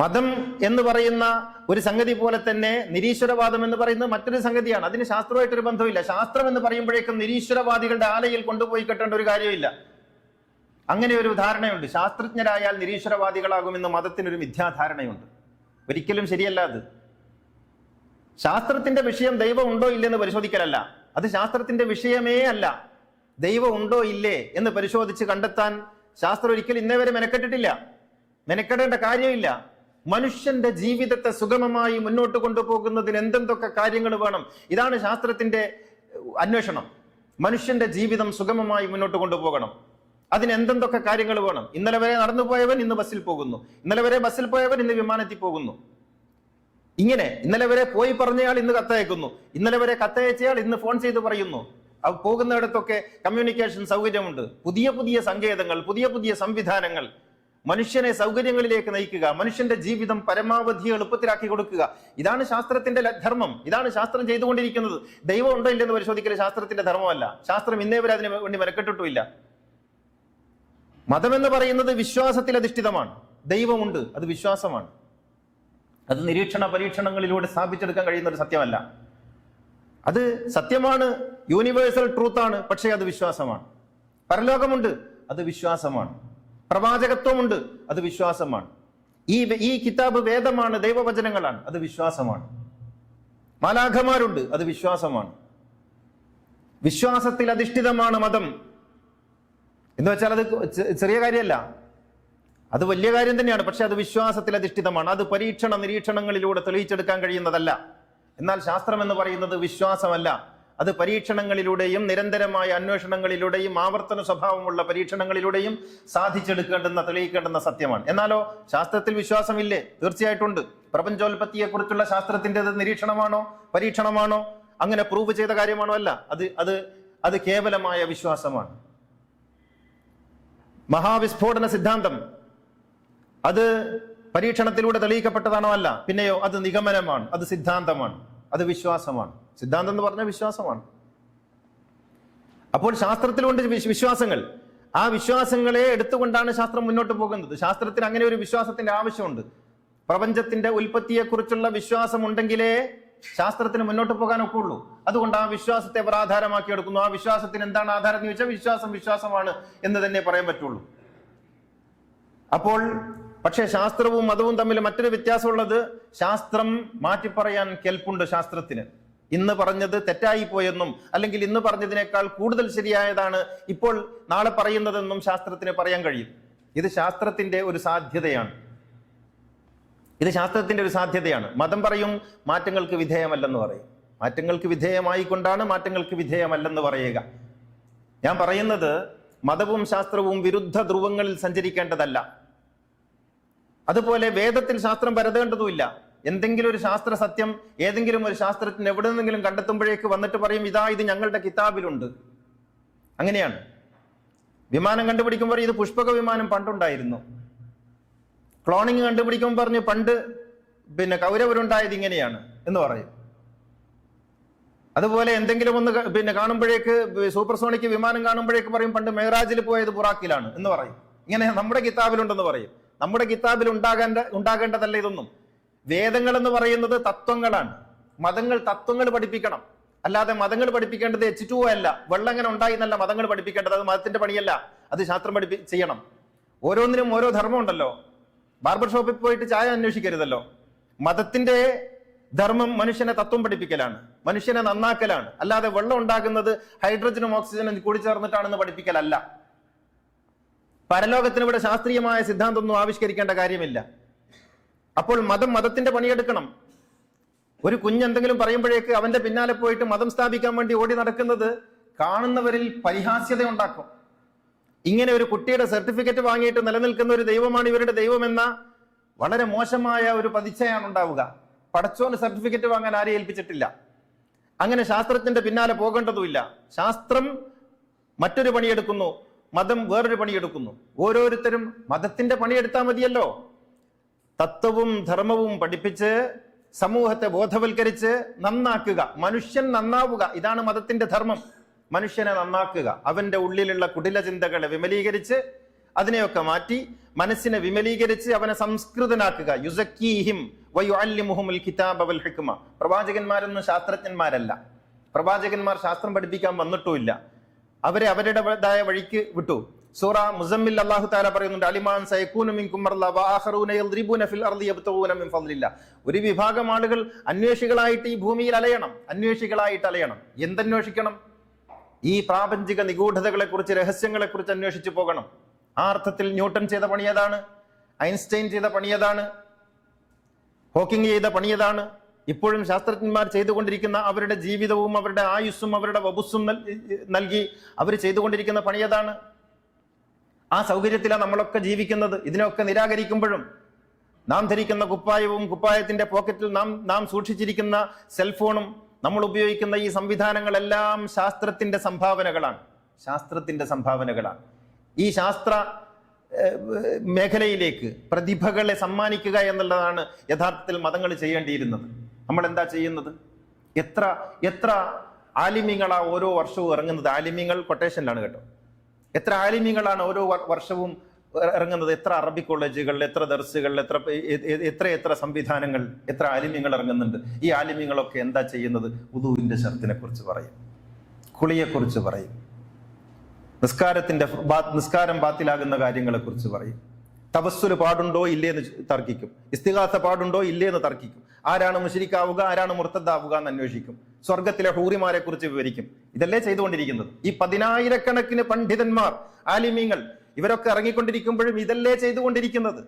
മതം എന്ന് പറയുന്ന ഒരു സംഗതി പോലെ തന്നെ നിരീശ്വരവാദം എന്ന് പറയുന്നത് മറ്റൊരു സംഗതിയാണ്. അതിന് ശാസ്ത്രമായിട്ടൊരു ബന്ധമില്ല ശാസ്ത്രം എന്ന് പറയുമ്പോഴേക്കും നിരീശ്വരവാദികളുടെ ആലയിൽ കൊണ്ടുപോയി കെട്ടേണ്ട ഒരു കാര്യമില്ല. അങ്ങനെ ഒരു ധാരണയുണ്ട്. ശാസ്ത്രജ്ഞരായാൽ നിരീശ്വരവാദികളാകുമെന്ന് മതത്തിനൊരു മിഥ്യാധാരണയുണ്ട്. ഒരിക്കലും ശരിയല്ല അത്. ശാസ്ത്രത്തിന്റെ വിഷയം ദൈവം ഉണ്ടോ ഇല്ലെന്ന് പരിശോധിക്കലല്ല. അത് ശാസ്ത്രത്തിന്റെ വിഷയമേ അല്ല. ദൈവം ഉണ്ടോ ഇല്ലേ എന്ന് പരിശോധിച്ച് കണ്ടെത്താൻ ശാസ്ത്രം ഒരിക്കലും ഇന്നേ വരെ മെനക്കെട്ടിട്ടില്ല. മെനക്കെടേണ്ട കാര്യമില്ല. മനുഷ്യന്റെ ജീവിതത്തെ സുഗമമായി മുന്നോട്ട് കൊണ്ടുപോകുന്നതിന് എന്തെന്തൊക്കെ കാര്യങ്ങൾ വേണം? ഇതാണ് ശാസ്ത്രത്തിന്റെ അന്വേഷണം. മനുഷ്യന്റെ ജീവിതം സുഗമമായി മുന്നോട്ട് കൊണ്ടുപോകണം. അതിന് എന്തെന്തൊക്കെ കാര്യങ്ങൾ വേണം? ഇന്നലെ വരെ നടന്നു പോയവൻ ഇന്ന് ബസ്സിൽ പോകുന്നു. ഇന്നലെ വരെ ബസ്സിൽ പോയവൻ ഇന്ന് വിമാനത്തിൽ പോകുന്നു. ഇങ്ങനെ ഇന്നലെ വരെ പോയി പറഞ്ഞയാൾ ഇന്ന് കത്തയക്കുന്നു. ഇന്നലെ വരെ കത്തയച്ചയാൾ ഇന്ന് ഫോൺ ചെയ്ത് പറയുന്നു. പോകുന്നിടത്തൊക്കെ കമ്മ്യൂണിക്കേഷൻ സൗകര്യമുണ്ട്. പുതിയ പുതിയ സങ്കേതങ്ങൾ പുതിയ പുതിയ സംവിധാനങ്ങൾ. മനുഷ്യനെ സൗകര്യങ്ങളിലേക്ക് നയിക്കുക മനുഷ്യന്റെ ജീവിതം പരമാവധി എളുപ്പത്തിലാക്കി കൊടുക്കുക. ഇതാണ് ശാസ്ത്രത്തിന്റെ ധർമ്മം. ഇതാണ് ശാസ്ത്രം ചെയ്തുകൊണ്ടിരിക്കുന്നത്. ദൈവം ഉണ്ടോ ഇല്ലെന്ന് പരിശോധിക്കൽ ശാസ്ത്രത്തിന്റെ ധർമ്മമല്ല. ശാസ്ത്രം ഇന്നേ വരെ അതിന് വേണ്ടി മെനക്കെട്ടിട്ടുമില്ല. മതം എന്ന് പറയുന്നത് വിശ്വാസത്തിൽ അധിഷ്ഠിതമാണ്. ദൈവമുണ്ട് അത് വിശ്വാസമാണ്. അത് നിരീക്ഷണ പരീക്ഷണങ്ങളിലൂടെ സ്ഥാപിച്ചെടുക്കാൻ കഴിയുന്ന ഒരു സത്യമല്ല. അത് സത്യമാണ് യൂണിവേഴ്സൽ ട്രൂത്താണ് പക്ഷേ അത് വിശ്വാസമാണ്. പരലോകമുണ്ട് അത് വിശ്വാസമാണ്. പ്രവാചകത്വമുണ്ട്. അത് വിശ്വാസമാണ്. ഈ ഈ കിതാബ് വേദമാണ് ദൈവവചനങ്ങളാണ്. അത് വിശ്വാസമാണ്. മാലാഖമാരുണ്ട്. അത് വിശ്വാസമാണ്. വിശ്വാസത്തിൽ അധിഷ്ഠിതമാണ് മതം. എന്ന് വെച്ചാൽ അത് ചെറിയ കാര്യമല്ല. അത് വലിയ കാര്യം തന്നെയാണ്. പക്ഷെ അത് വിശ്വാസത്തിൽ അധിഷ്ഠിതമാണ്. അത് പരീക്ഷണ നിരീക്ഷണങ്ങളിലൂടെ തെളിയിച്ചെടുക്കാൻ കഴിയുന്നതല്ല. എന്നാൽ ശാസ്ത്രം എന്ന് പറയുന്നത് വിശ്വാസമല്ല. അത് പരീക്ഷണങ്ങളിലൂടെയും നിരന്തരമായ അന്വേഷണങ്ങളിലൂടെയും ആവർത്തന സ്വഭാവമുള്ള പരീക്ഷണങ്ങളിലൂടെയും സാധിച്ചെടുക്കേണ്ടുന്ന തെളിയിക്കേണ്ടുന്ന സത്യമാണ്. എന്നാലോ ശാസ്ത്രത്തിൽ വിശ്വാസമില്ലേ? തീർച്ചയായിട്ടുണ്ട് പ്രപഞ്ചോൽപത്തിയെക്കുറിച്ചുള്ള ശാസ്ത്രത്തിന്റെ നിരീക്ഷണമാണോ? പരീക്ഷണമാണോ? അങ്ങനെ പ്രൂവ് ചെയ്ത കാര്യമാണോ? അല്ല. അത് അത് അത് കേവലമായ വിശ്വാസമാണ്. മഹാവിസ്ഫോടന സിദ്ധാന്തം. അത് പരീക്ഷണത്തിലൂടെ തെളിയിക്കപ്പെട്ടതാണോ? അല്ല. പിന്നെയോ അത് നിഗമനമാണ്. അത് സിദ്ധാന്തമാണ്. അത് വിശ്വാസമാണ്. സിദ്ധാന്തം എന്ന് പറഞ്ഞാൽ വിശ്വാസമാണ്. അപ്പോൾ ശാസ്ത്രത്തിലുണ്ട് വിശ്വ- വിശ്വാസങ്ങൾ. ആ വിശ്വാസങ്ങളെ എടുത്തുകൊണ്ടാണ് ശാസ്ത്രം മുന്നോട്ട് പോകുന്നത്. ശാസ്ത്രത്തിന് അങ്ങനെ ഒരു വിശ്വാസത്തിന്റെ ആവശ്യമുണ്ട്. പ്രപഞ്ചത്തിന്റെ ഉൽപ്പത്തിയെക്കുറിച്ചുള്ള വിശ്വാസം ഉണ്ടെങ്കിലേ ശാസ്ത്രത്തിന് മുന്നോട്ട് പോകാൻ ഒക്കുള്ളൂ അതുകൊണ്ട് ആ വിശ്വാസത്തെ അവർ ആധാരമാക്കി എടുക്കുന്നു. ആ വിശ്വാസത്തിന് എന്താണ് ആധാരം എന്ന് ചോദിച്ചാൽ വിശ്വാസം വിശ്വാസമാണ് എന്ന് തന്നെ പറയാൻ പറ്റുള്ളൂ. അപ്പോൾ പക്ഷേ ശാസ്ത്രവും മതവും തമ്മിൽ മറ്റൊരു വ്യത്യാസമുള്ളത് ശാസ്ത്രം മാറ്റിപ്പറയാൻ കെൽപ്പുണ്ട് ശാസ്ത്രത്തിന്. ഇന്ന് പറഞ്ഞത് തെറ്റായി പോയെന്നും അല്ലെങ്കിൽ ഇന്ന് പറഞ്ഞതിനേക്കാൾ കൂടുതൽ ശരിയായതാണ് ഇപ്പോൾ നാളെ പറയുന്നതെന്നും ശാസ്ത്രത്തിന് പറയാൻ കഴിയും. ഇത് ശാസ്ത്രത്തിന്റെ ഒരു സാധ്യതയാണ്. ഇത് ശാസ്ത്രത്തിന്റെ ഒരു സാധ്യതയാണ്. മതം പറയും മാറ്റങ്ങൾക്ക് വിധേയമല്ലെന്ന് പറയും. മാറ്റങ്ങൾക്ക് വിധേയമായിക്കൊണ്ടാണ് മാറ്റങ്ങൾക്ക് വിധേയമല്ലെന്ന് പറയുക. ഞാൻ പറയുന്നത് മതവും ശാസ്ത്രവും വിരുദ്ധ ധ്രുവങ്ങളിൽ സഞ്ചരിക്കേണ്ടതല്ല. അതുപോലെ വേദത്തിൽ ശാസ്ത്രം പരതേണ്ടതുമില്ല. എന്തെങ്കിലും ഒരു ശാസ്ത്ര സത്യം ഏതെങ്കിലും ഒരു ശാസ്ത്രജ്ഞൻ എവിടെ നിന്നെങ്കിലും കണ്ടെത്തുമ്പോഴേക്ക് വന്നിട്ട് പറയും ഇതാ ഇത് ഞങ്ങളുടെ കിതാബിലുണ്ട്. അങ്ങനെയാണ്. വിമാനം കണ്ടുപിടിക്കുമ്പോൾ ഇത് പുഷ്പക വിമാനം പണ്ടുണ്ടായിരുന്നു. ക്ലോണിങ് കണ്ടുപിടിക്കുമ്പോൾ പറഞ്ഞു പണ്ട് പിന്നെ കൗരവരുണ്ടായത് ഇങ്ങനെയാണ് എന്ന് പറയും. അതുപോലെ എന്തെങ്കിലും ഒന്ന് പിന്നെ കാണുമ്പോഴേക്ക് സൂപ്പർസോണിക് വിമാനം കാണുമ്പോഴേക്ക് പറയും പണ്ട് മെഹ്റാജിൽ പോയത് ബുറാക്കിലാണ് എന്ന് പറയും. ഇങ്ങനെ നമ്മുടെ കിതാബിലുണ്ടെന്ന് പറയും. നമ്മുടെ കിതാബിൽ ഉണ്ടാകേണ്ട ഉണ്ടാകേണ്ടതല്ല ഇതൊന്നും. വേദങ്ങൾ എന്ന് പറയുന്നത് തത്വങ്ങളാണ്. മതങ്ങൾ തത്വങ്ങൾ പഠിപ്പിക്കണം. അല്ലാതെ മതങ്ങൾ പഠിപ്പിക്കേണ്ടത് എച്ച് ടു അല്ല. വെള്ളം എങ്ങനെ ഉണ്ടായി എന്നല്ല മതങ്ങൾ പഠിപ്പിക്കേണ്ടത്. അത് മതത്തിന്റെ പണിയല്ല. അത് ശാസ്ത്രം പഠിപ്പി ചെയ്യണം. ഓരോന്നിനും ഓരോ ധർമ്മം ഉണ്ടല്ലോ. ബാർബർ ഷോപ്പിൽ പോയിട്ട് ചായ അന്വേഷിക്കരുതല്ലോ. മതത്തിന്റെ ധർമ്മം മനുഷ്യനെ തത്വം പഠിപ്പിക്കലാണ്. മനുഷ്യനെ നന്നാക്കലാണ്. അല്ലാതെ വെള്ളം ഉണ്ടാകുന്നത് ഹൈഡ്രജനും ഓക്സിജനും കൂടി ചേർന്നിട്ടാണെന്ന് പഠിപ്പിക്കലല്ല. പരലോകത്തിന് ഇവിടെ ശാസ്ത്രീയമായ സിദ്ധാന്തമൊന്നും ആവിഷ്കരിക്കേണ്ട കാര്യമില്ല. അപ്പോൾ മതം മതത്തിന്റെ പണിയെടുക്കണം. ഒരു കുഞ്ഞെന്തെങ്കിലും പറയുമ്പോഴേക്ക് അവന്റെ പിന്നാലെ പോയിട്ട് മതം സ്ഥാപിക്കാൻ വേണ്ടി ഓടി നടക്കുന്നത് കാണുന്നവരിൽ പരിഹാസ്യത ഉണ്ടാക്കും ഇങ്ങനെ ഒരു കുട്ടിയുടെ സർട്ടിഫിക്കറ്റ് വാങ്ങിയിട്ട് നിലനിൽക്കുന്ന ഒരു ദൈവമാണ് ഇവരുടെ ദൈവമെന്ന വളരെ മോശമായ ഒരു പതിച്ചയാണ് ഉണ്ടാവുക. പടച്ചോന് സർട്ടിഫിക്കറ്റ് വാങ്ങാൻ ആരെയും ഏൽപ്പിച്ചിട്ടില്ല. അങ്ങനെ ശാസ്ത്രത്തിന്റെ പിന്നാലെ പോകേണ്ടതുമില്ല. ശാസ്ത്രം മറ്റൊരു പണിയെടുക്കുന്നു. മതം വേറൊരു പണിയെടുക്കുന്നു. ഓരോരുത്തരും മതത്തിന്റെ പണിയെടുത്താൽ മതിയല്ലോ. തത്വവും ധർമ്മവും പഠിപ്പിച്ച് സമൂഹത്തെ ബോധവൽക്കരിച്ച് നന്നാക്കുക. മനുഷ്യൻ നന്നാവുക. ഇതാണ് മതത്തിന്റെ ധർമ്മം. മനുഷ്യനെ നന്നാക്കുക. അവന്റെ ഉള്ളിലുള്ള കുടില ചിന്തകളെ വിമലീകരിച്ച് അതിനെയൊക്കെ മാറ്റി മനസ്സിനെ വിമലീകരിച്ച് അവനെ സംസ്കൃതനാക്കുക. യുസക്കീഹിം വൽ ഹിക്മ. പ്രവാചകന്മാരൊന്നും ശാസ്ത്രജ്ഞന്മാരല്ല. പ്രവാചകന്മാർ ശാസ്ത്രം പഠിപ്പിക്കാൻ വന്നിട്ടുമില്ല. അവരെ അവരുടേതായ വഴിക്ക് വിട്ടു. സൂറ മുസമ്മിൽ അള്ളാഹു താല പറയുന്നുണ്ട് അലിമാൻ ഒരു വിഭാഗം ആളുകൾ അന്വേഷികളായിട്ട് ഈ ഭൂമിയിൽ അലയണം അന്വേഷികളായിട്ട് അലയണം. എന്തന്വേഷിക്കണം ഈ പ്രാപഞ്ചിക നിഗൂഢതകളെ കുറിച്ച് രഹസ്യങ്ങളെ കുറിച്ച് അന്വേഷിച്ചു പോകണം. ആ അർത്ഥത്തിൽ ന്യൂട്ടൺ ചെയ്ത പണിയതാണ് ഐൻസ്റ്റൈൻ ചെയ്ത പണിയതാണ് ഹോക്കിംഗ് ചെയ്ത പണിയതാണ് ഇപ്പോഴും ശാസ്ത്രജ്ഞന്മാർ ചെയ്തുകൊണ്ടിരിക്കുന്ന അവരുടെ ജീവിതവും അവരുടെ ആയുസ്സും അവരുടെ വബുസ്സും നൽ- നൽകി അവർ ചെയ്തുകൊണ്ടിരിക്കുന്ന പണിയതാണ് ആ സൗകര്യത്തിലാണ് നമ്മളൊക്കെ ജീവിക്കുന്നത്. ഇതിനൊക്കെ നിരാകരിക്കുമ്പോഴും നാം ധരിക്കുന്ന കുപ്പായവും കുപ്പായത്തിന്റെ പോക്കറ്റിൽ നാം നാം സൂക്ഷിച്ചിരിക്കുന്ന സെൽഫോണും നമ്മൾ ഉപയോഗിക്കുന്ന ഈ സംവിധാനങ്ങളെല്ലാം ശാസ്ത്രത്തിന്റെ സംഭാവനകളാണ്. ശാസ്ത്രത്തിന്റെ സംഭാവനകളാണ്. ഈ ശാസ്ത്ര മേഖലയിലേക്ക് പ്രതിഭകളെ സമ്മാനിക്കുക എന്നുള്ളതാണ് യഥാർത്ഥത്തിൽ മതങ്ങൾ ചെയ്യേണ്ടിയിരുന്നത്. നമ്മൾ എന്താ ചെയ്യുന്നത്? എത്ര എത്ര ആലിമ്യങ്ങളാ ഓരോ വർഷവും ഇറങ്ങുന്നത്? ആലിമ്യങ്ങൾ കൊട്ടേഷനിലാണ് കേട്ടോ. എത്ര ആലിമ്യങ്ങളാണ് ഓരോ വർഷവും ഇറങ്ങുന്നത്? എത്ര അറബി കോളേജുകൾ എത്ര ദർസുകളിൽ എത്ര എത്ര എത്ര സംവിധാനങ്ങൾ എത്ര ആലിമ്യങ്ങൾ ഇറങ്ങുന്നുണ്ട്? ഈ ആലിമ്യങ്ങളൊക്കെ എന്താ ചെയ്യുന്നത്? ഉദുവിന്റെ ഷർത്തിനെ കുറിച്ച് പറയും. കുളിയെക്കുറിച്ച് പറയും. നിസ്കാരത്തിന്റെ ബാ- നിസ്കാരം ബാത്തിലാകുന്ന കാര്യങ്ങളെക്കുറിച്ച് പറയും. തപസ്സുൽ പാടുണ്ടോ ഇല്ലേ എന്ന് തർക്കിക്കും. ഇസ്തിഹാസ പാടുണ്ടോ ഇല്ലേ എന്ന് തർക്കിക്കും. ആരാണ് മുഷരിക്കാവുക ആരാണ് മുർത്തദ്ദാവുക എന്ന് അന്വേഷിക്കും. സ്വർഗത്തിലെ ഹൂറിമാരെ കുറിച്ച് വിവരിക്കും. ഇതല്ലേ ചെയ്തുകൊണ്ടിരിക്കുന്നത്. ഈ പതിനായിരക്കണക്കിന് പണ്ഡിതന്മാർ ആലിമീങ്ങൾ ഇവരൊക്കെ ഇറങ്ങിക്കൊണ്ടിരിക്കുമ്പോഴും ഇതല്ലേ ചെയ്തുകൊണ്ടിരിക്കുന്നത്.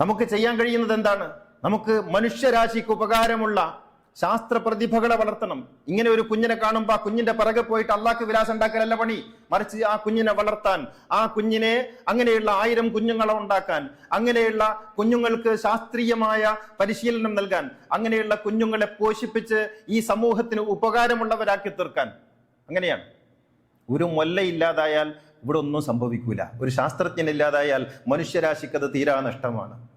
നമുക്ക് ചെയ്യാൻ കഴിയുന്നത് എന്താണ്? നമുക്ക് മനുഷ്യരാശിക്ക് ഉപകാരമുള്ള ശാസ്ത്ര പ്രതിഭകളെ വളർത്തണം. ഇങ്ങനെ ഒരു കുഞ്ഞിനെ കാണുമ്പോൾ ആ കുഞ്ഞിന്റെ പിറകെ പോയിട്ട് അള്ളാഹ്ക്ക് വിലാസം ഉണ്ടാക്കലല്ല പണി? മറിച്ച് ആ കുഞ്ഞിനെ വളർത്താൻ. ആ കുഞ്ഞിനെ അങ്ങനെയുള്ള ആയിരം കുഞ്ഞുങ്ങളെ ഉണ്ടാക്കാൻ. അങ്ങനെയുള്ള കുഞ്ഞുങ്ങൾക്ക് ശാസ്ത്രീയമായ പരിശീലനം നൽകാൻ. അങ്ങനെയുള്ള കുഞ്ഞുങ്ങളെ പോഷിപ്പിച്ച് ഈ സമൂഹത്തിന് ഉപകാരമുള്ളവരാക്കി തീർക്കാൻ. അങ്ങനെയാണ്. ഒരു മൊല്ല ഇല്ലാതായാൽ ഇവിടെ ഒന്നും സംഭവിക്കൂല. ഒരു ശാസ്ത്രജ്ഞൻ ഇല്ലാതായാൽ മനുഷ്യരാശിക്കത് തീരാ നഷ്ടമാണ്.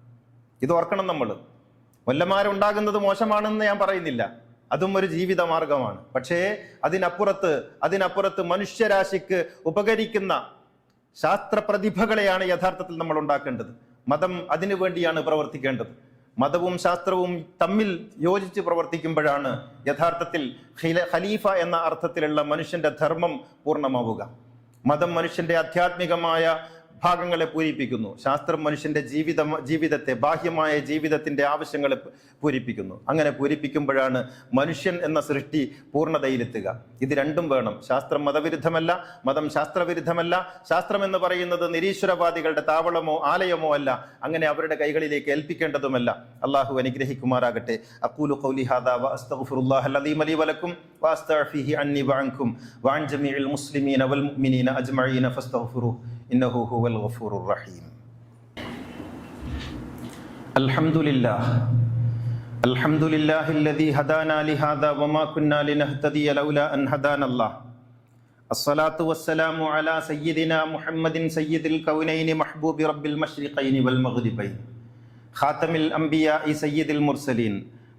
ഇത് ഓർക്കണം നമ്മൾ കൊല്ലന്മാരുണ്ടാകുന്നത് മോശമാണെന്ന് ഞാൻ പറയുന്നില്ല. അതും ഒരു ജീവിത മാർഗമാണ് പക്ഷേ അതിനപ്പുറത്ത് അതിനപ്പുറത്ത് മനുഷ്യരാശിക്ക് ഉപകരിക്കുന്ന ശാസ്ത്ര പ്രതിഭകളെയാണ് യഥാർത്ഥത്തിൽ നമ്മൾ ഉണ്ടാക്കേണ്ടത്. മതം അതിനു വേണ്ടിയാണ് പ്രവർത്തിക്കേണ്ടത്. മതവും ശാസ്ത്രവും തമ്മിൽ യോജിച്ച് പ്രവർത്തിക്കുമ്പോഴാണ് യഥാർത്ഥത്തിൽ ഖലീഫ എന്ന അർത്ഥത്തിലുള്ള മനുഷ്യന്റെ ധർമ്മം പൂർണമാവുക. മതം മനുഷ്യന്റെ ആധ്യാത്മികമായ ഭാഗങ്ങളെ പൂരിപ്പിക്കുന്നു. ശാസ്ത്രം മനുഷ്യന്റെ ജീവിത ജീവിതത്തെ ബാഹ്യമായ ജീവിതത്തിന്റെ ആവശ്യങ്ങളെ പൂരിപ്പിക്കുന്നു. അങ്ങനെ പൂരിപ്പിക്കുമ്പോഴാണ് മനുഷ്യൻ എന്ന സൃഷ്ടി പൂർണതയിലെത്തുക. ഇത് രണ്ടും വേണം. ശാസ്ത്രം മതവിരുദ്ധമല്ല മതം ശാസ്ത്രവിരുദ്ധമല്ല. ശാസ്ത്രം എന്ന് പറയുന്നത് നിരീശ്വരവാദികളുടെ താവളമോ ആലയമോ അല്ല. അങ്ങനെ അവരുടെ കൈകളിലേക്ക് ഏൽപ്പിക്കേണ്ടതുമല്ല. അള്ളാഹു അനുഗ്രഹിക്കുമാറാകട്ടെ. അക്കൂലു ഖൗലി ഹാദാ വഅസ്തഗ്ഫിറുല്ലാഹ അലീം ലീ വലക്കും. واستعفيه عني وعنكم وعن جميع المسلمين والمؤمنين اجمعين فاستغفروه انه هو الغفور الرحيم الحمد لله الحمد لله الذي هدانا لهذا وما كنا لنهتدي لولا ان هدانا الله الصلاه والسلام على سيدنا محمد سيد الكونين محبوب رب المشرقين والمغربين خاتم الانبياء سيد المرسلين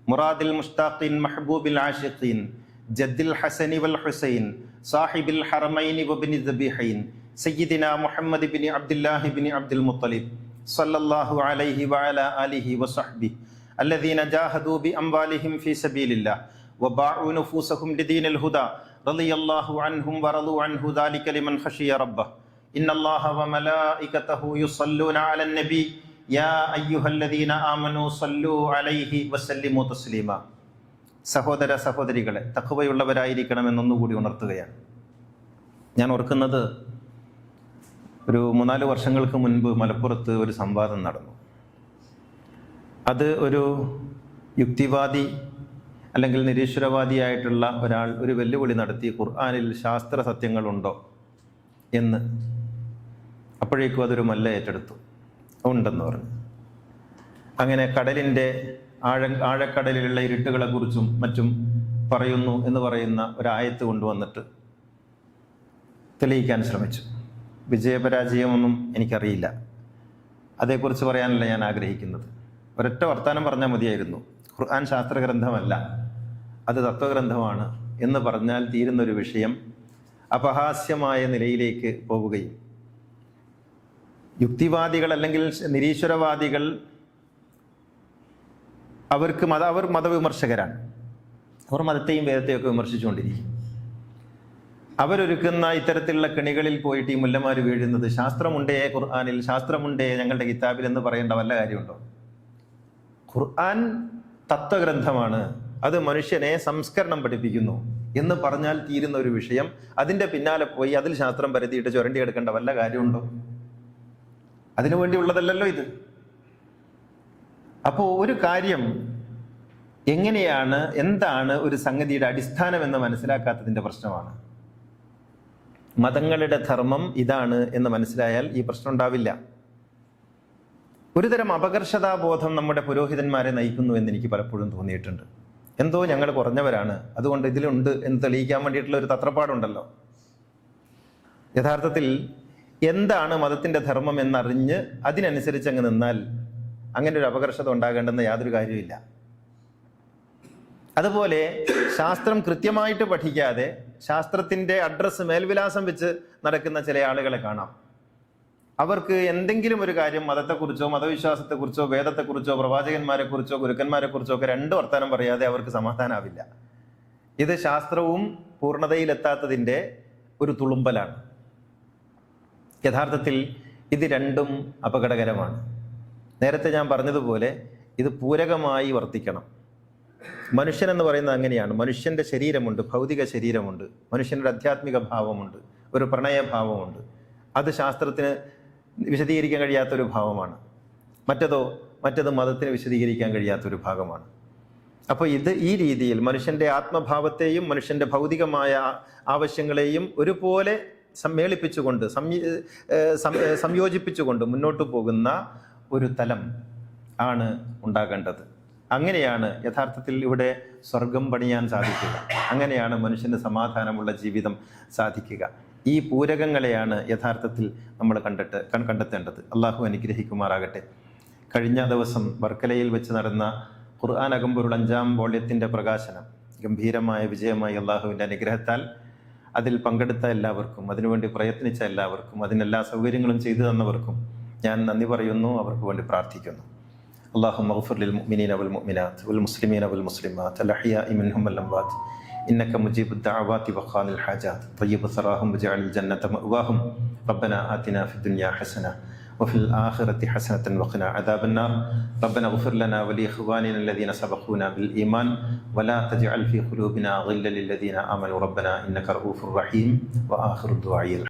مراد المشتاقين محبوب العاشقين جد الحسن والحسين صاحب الحرمين وابن الذبيحين سيدنا محمد بن عبد الله بن عبد المطلب صلى الله عليه وعلى آله وصحبه الذين جاهدوا بأموالهم في سبيل الله وباعوا نفوسهم لدين الهدى رضي الله عنهم ورضوا عنه ذلك لمن خشي ربه إن الله وملائكته يصلون على النبي يا أيها الذين آمنوا صلوا عليه وسلموا تسليما സഹോദര സഹോദരികളെ തക്കവയുള്ളവരായിരിക്കണമെന്നൊന്നുകൂടി ഉണർത്തുകയാണ്. ഞാൻ ഓർക്കുന്നത് ഒരു മൂന്നാൽ വർഷങ്ങൾക്ക് മുൻപ് മലപ്പുറത്ത് ഒരു സംവാദം നടന്നു. അത് ഒരു യുക്തിവാദി അല്ലെങ്കിൽ നിരീശ്വരവാദിയായിട്ടുള്ള ഒരാൾ ഒരു വെല്ലുവിളി നടത്തി ഖുർആാനിൽ ശാസ്ത്ര സത്യങ്ങളുണ്ടോ? എന്ന്. അപ്പോഴേക്കും അതൊരു മല്ല ഏറ്റെടുത്തു. ഉണ്ടെന്ന് പറഞ്ഞു. അങ്ങനെ കടലിന്റെ ആഴ ആഴക്കടലിലുള്ള ഇരുട്ടുകളെ കുറിച്ചും മറ്റും പറയുന്നു എന്ന് പറയുന്ന ഒരായത്ത് കൊണ്ടുവന്നിട്ട് തെളിയിക്കാൻ ശ്രമിച്ചു. വിജയപരാജയമൊന്നും എനിക്കറിയില്ല. അതേക്കുറിച്ച് പറയാനല്ല ഞാൻ ആഗ്രഹിക്കുന്നത്. ഒരൊറ്റ വർത്താനം പറഞ്ഞാൽ മതിയായിരുന്നു. ഖുർആൻ ശാസ്ത്രഗ്രന്ഥമല്ല. അത് തത്വഗ്രന്ഥമാണ് എന്ന് പറഞ്ഞാൽ തീരുന്നൊരു വിഷയം അപഹാസ്യമായ നിലയിലേക്ക് പോവുകയും. യുക്തിവാദികൾ അല്ലെങ്കിൽ നിരീശ്വരവാദികൾ അവർക്ക് മത അവർ മതവിമർശകരാണ്. അവർ മതത്തെയും വേദത്തെയും ഒക്കെ വിമർശിച്ചുകൊണ്ടിരിക്കും. അവരൊരുക്കുന്ന ഇത്തരത്തിലുള്ള കെണികളിൽ പോയിട്ട് ഈ മുല്ലമാർ വീഴുന്നത് ശാസ്ത്രമുണ്ടേ ഖുർആാനിൽ? ശാസ്ത്രമുണ്ടേ ഞങ്ങളുടെ കിതാബിൽ എന്ന് പറയേണ്ട വല്ല കാര്യമുണ്ടോ? ഖുർആൻ തത്വഗ്രന്ഥമാണ്. അത് മനുഷ്യനെ സംസ്കരണം പഠിപ്പിക്കുന്നു എന്ന് പറഞ്ഞാൽ തീരുന്ന ഒരു വിഷയം. അതിന്റെ പിന്നാലെ പോയി അതിൽ ശാസ്ത്രം പരത്തിയിട്ട് ചുരണ്ടി എടുക്കേണ്ട വല്ല കാര്യമുണ്ടോ? അതിനു വേണ്ടിയുള്ളതല്ലല്ലോ ഇത്. അപ്പോൾ ഒരു കാര്യം എങ്ങനെയാണ് എന്താണ് ഒരു സംഗതിയുടെ അടിസ്ഥാനം എന്ന് മനസ്സിലാക്കാത്തതിന്റെ പ്രശ്നമാണ്. മതങ്ങളുടെ ധർമ്മം ഇതാണ് എന്ന് മനസ്സിലായാൽ ഈ പ്രശ്നം ഉണ്ടാവില്ല. ഒരുതരം അപകർഷതാബോധം നമ്മുടെ പുരോഹിതന്മാരെ നയിക്കുന്നു എന്ന് എനിക്ക് പലപ്പോഴും തോന്നിയിട്ടുണ്ട്. എന്തോ ഞങ്ങൾ കുറഞ്ഞവരാണ് അതുകൊണ്ട് ഇതിലുണ്ട് എന്ന് തെളിയിക്കാൻ വേണ്ടിയിട്ടുള്ള ഒരു തത്രപ്പാടുണ്ടല്ലോ. യഥാർത്ഥത്തിൽ എന്താണ് മതത്തിന്റെ ധർമ്മം എന്നറിഞ്ഞ് അതിനനുസരിച്ച് അങ്ങ് നിന്നാൽ അങ്ങനെ ഒരു അപകർഷത ഉണ്ടാകേണ്ടെന്ന് യാതൊരു കാര്യമില്ല അതുപോലെ ശാസ്ത്രം കൃത്യമായിട്ട് പഠിക്കാതെ ശാസ്ത്രത്തിന്റെ അഡ്രസ്സ് മേൽവിലാസം വെച്ച് നടക്കുന്ന ചില ആളുകളെ കാണാം. അവർക്ക് എന്തെങ്കിലും ഒരു കാര്യം മതത്തെക്കുറിച്ചോ മതവിശ്വാസത്തെക്കുറിച്ചോ വേദത്തെക്കുറിച്ചോ പ്രവാചകന്മാരെക്കുറിച്ചോ ഗുരുക്കന്മാരെക്കുറിച്ചോ ഒക്കെ രണ്ട് വർത്തമാനം പറയാതെ അവർക്ക് സമാധാനാവില്ല ഇത് ശാസ്ത്രവും പൂർണതയിലെത്താത്തതിന്റെ ഒരു തുളുമ്പലാണ്. യഥാർത്ഥത്തിൽ ഇത് രണ്ടും അപകടകരമാണ്. നേരത്തെ ഞാൻ പറഞ്ഞതുപോലെ ഇത് പൂരകമായി വർത്തിക്കണം. മനുഷ്യൻ എന്ന് പറയുന്നത് അങ്ങനെയാണ്. മനുഷ്യന്റെ ശരീരമുണ്ട് ഭൗതിക ശരീരമുണ്ട് മനുഷ്യന്റെ ആധ്യാത്മിക ഭാവമുണ്ട് ഒരു പ്രണയഭാവമുണ്ട്. അത് ശാസ്ത്രത്തിന് വിശദീകരിക്കാൻ കഴിയാത്തൊരു ഭാവമാണ്. മറ്റതോ മറ്റത് മതത്തിന് വിശദീകരിക്കാൻ കഴിയാത്തൊരു ഭാഗമാണ്. അപ്പോൾ ഇത് ഈ രീതിയിൽ മനുഷ്യന്റെ ആത്മഭാവത്തെയും മനുഷ്യന്റെ ഭൗതികമായ ആവശ്യങ്ങളെയും ഒരുപോലെ സമ്മേളിപ്പിച്ചുകൊണ്ട് സംയോജിപ്പിച്ചുകൊണ്ട് മുന്നോട്ട് പോകുന്ന ഒരു തലം ആണ് ഉണ്ടാകേണ്ടത്. അങ്ങനെയാണ് യഥാർത്ഥത്തിൽ ഇവിടെ സ്വർഗം പണിയാൻ സാധിക്കുക. അങ്ങനെയാണ് മനുഷ്യന് സമാധാനമുള്ള ജീവിതം സാധിക്കുക. ഈ പൂരകങ്ങളെയാണ് യഥാർത്ഥത്തിൽ നമ്മൾ കണ്ടിട്ട് കണ്ടെത്തേണ്ടത്. അള്ളാഹു അനുഗ്രഹിക്കുമാറാകട്ടെ. കഴിഞ്ഞ ദിവസം വർക്കലയിൽ വെച്ച് നടന്ന ഖുർആൻ അകമ്പൊരുൾ അഞ്ചാം വോള്യത്തിന്റെ പ്രകാശനം ഗംഭീരമായ വിജയമായി അള്ളാഹുവിന്റെ അനുഗ്രഹത്താൽ അതിൽ പങ്കെടുത്ത എല്ലാവർക്കും അതിനുവേണ്ടി പ്രയത്നിച്ച എല്ലാവർക്കും അതിനെല്ലാ സൗകര്യങ്ങളും ചെയ്തു തന്നവർക്കും ഞാൻ നന്ദി പറയുന്നു അവർക്ക് വേണ്ടി പ്രാർത്ഥിക്കുന്നു اللهم اغفر للمؤمنين والمؤمنات والمسلمين والمسلمات الأحياء منهم والأموات إنك مجيب الدعوات وخان الحاجات طيب ثراهم وجعل الجنة مأواهم ربنا آتنا في الدنيا حسنة وفي الآخرة حسنة وقنا عذاب النار ربنا اغفر لنا ولإخواننا الذين سبقونا بالإيمان ولا تجعل في قلوبنا غلا للذين آمنوا ربنا إنك رؤوف رحيم وآخر الدعاء